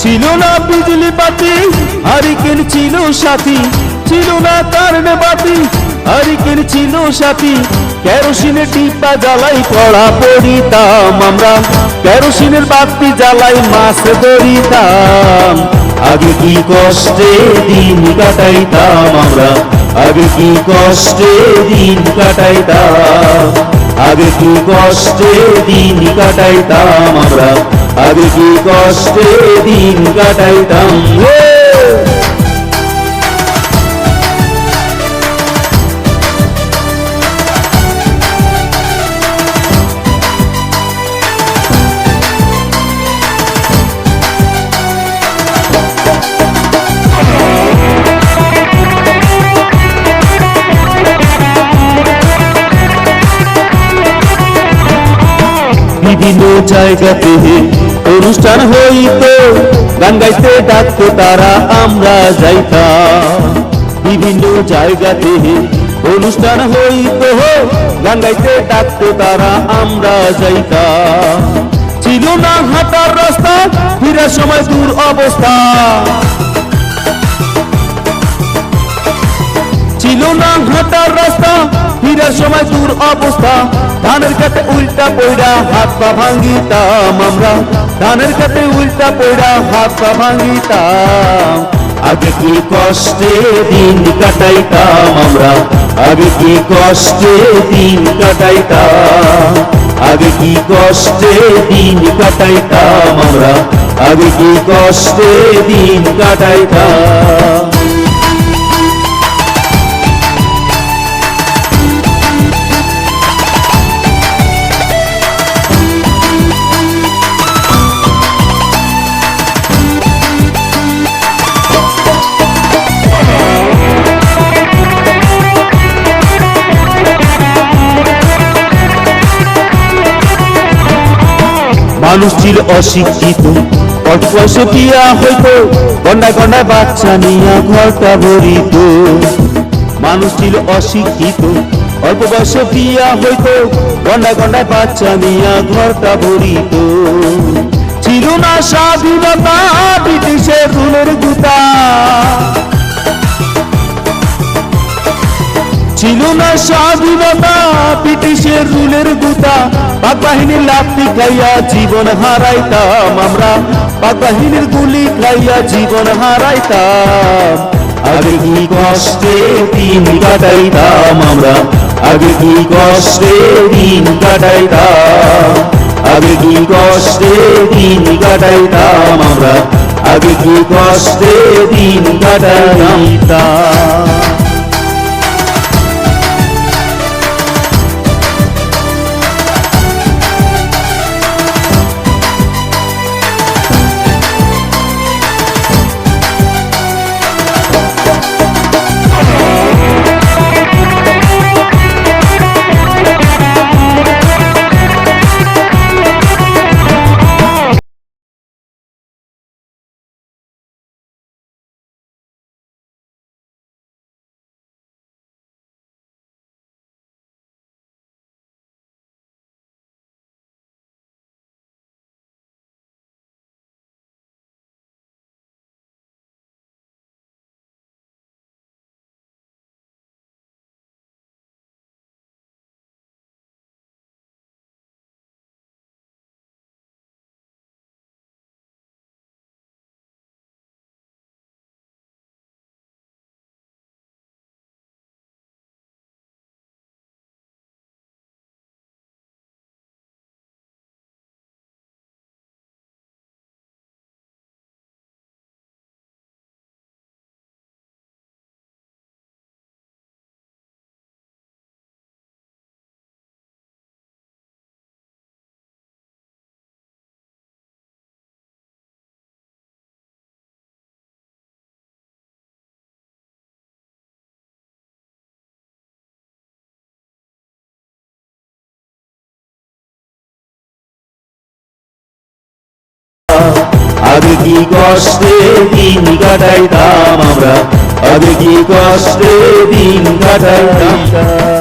ছিল না বিজলি বাতি, হারিকেন ছিল সাথী, ছিল না কারণ বাতি হারিকেন ছিল সাথী। কেরোসিনের টিপা জ্বালাই পড়া পড়িতাম আমরা, কেরোসিনের বাতি জ্বালাই মাছ ধরিতাম। আগে কি কষ্টে দিন কাটাইতাম আমরা, আগে কি কষ্টে দিন কাটাইতাম। আগে কি কষ্টে দিন কাটাইতাম আমরা। আগে কি কষ্টে দিন কাটাইতাম। বিভিন্ন জায়গাতে অনুষ্ঠান হইত। গান গাইতে ডাকতো তারা, আমরা যাইতাম। বিভিন্ন জায়গাতে অনুষ্ঠান হইত। গান গাইতে ডাকতো তারা, আমরা যাইতাম। ছিল না হাঁটার রাস্তা, ফিরার সময় দূর অবস্থা। ছিল না হাঁটার রাস্তা ফিরার সময় দূর অবস্থা। ধানের কাতে উল্টা পয়রা হাত পা ভাঙ্গিতাম আমরা। ধানের কাতে উল্টা পয়রা হাত পা ভাঙ্গিতাম আগে কি কষ্টে দিন কাটাইতাম আমরা? আগে কি কষ্টে দিন কাটাইতাম? আগে কি কষ্টে দিন কাটাইতাম আমরা? আগে কি কষ্টে দিন কাটাইতাম? মানুষ ছিল অশিক্ষিত। বিয়া হইতো, গন্ডায় গন্ডায় বাচ্চা নিয়া ঘরটা ভরিত। মানুষ ছিল অশিক্ষিত, অল্প বয়সে বিয়া হইতো, গন্ডায় গন্ডায় বাচ্চা নিয়া ঘরটা ভরিত। ছিল না স্বাধীনতা, ব্রিটিশের রুলের গুতা। ছিল না স্বাধীনতা, ব্রিটিশের রুলের গুতা। পাক বাহিনীর লাফি খাইয়া জীবন হারাইতাম আমরা। পাক বাহিনীর গুলি খাইয়া জীবন হারাইতাম। আগে কি কষ্টে দিন কাটাইতাম আমরা? আগে কি কষ্টে দিন কাটাইতাম? আগে কি কষ্টে দিন কাটাইতাম আমরা? আগে কি কষ্টে দিন কাটাইতাম? কি কষ্টে দিন কাটাইতাম আমরা আগে কি কষ্টে দিন কাটাইতাম